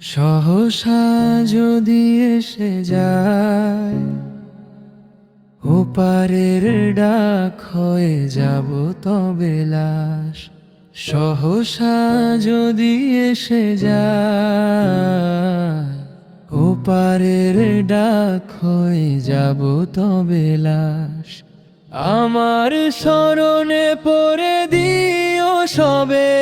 সহসা যদি এসে যায় ওপারের ডাক হয়ে যাব তবে লাশ। সহসা যদি এসে যায় ওপারের ডাক হয়ে যাব তবে লাশ। আমার স্মরণে পড়ে দিও সবে।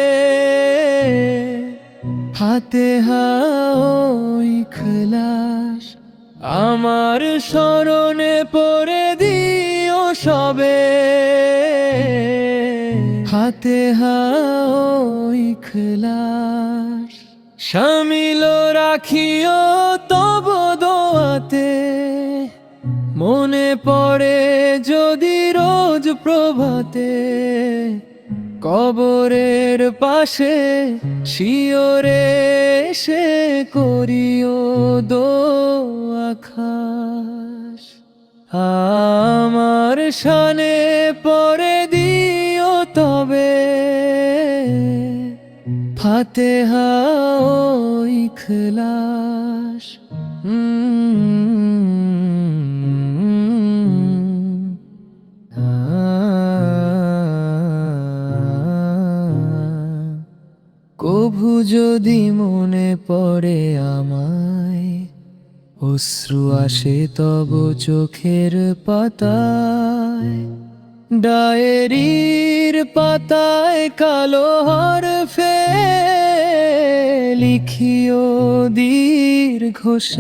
হাতে হাওই খলাস আমার স্মরণে পড়ে দিও সবে। হাতে হাওই খলাস শামিল রাখিও মনে পড়ে যদি রোজ প্রভাতে কবরের পাশে শিওরে সে করিও দো আখাস আমার শানে পরে দিও তবে ফাতে হাই খলাস কভু যদি মনে পড়ে আমায়, অশ্রু আসে তব চোখের পাতায়। ডায়েরির পাতায় কালো হরফে লিখিও দীর্ঘশ্বাস।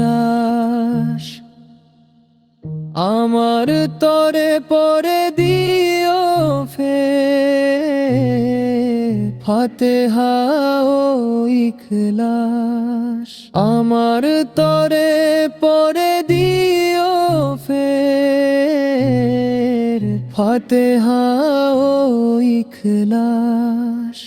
আমার তরে পরে দিও ফতে হাও ইখলাস আমার তরে পরে দিও ফে ফতে হাও ইখলাস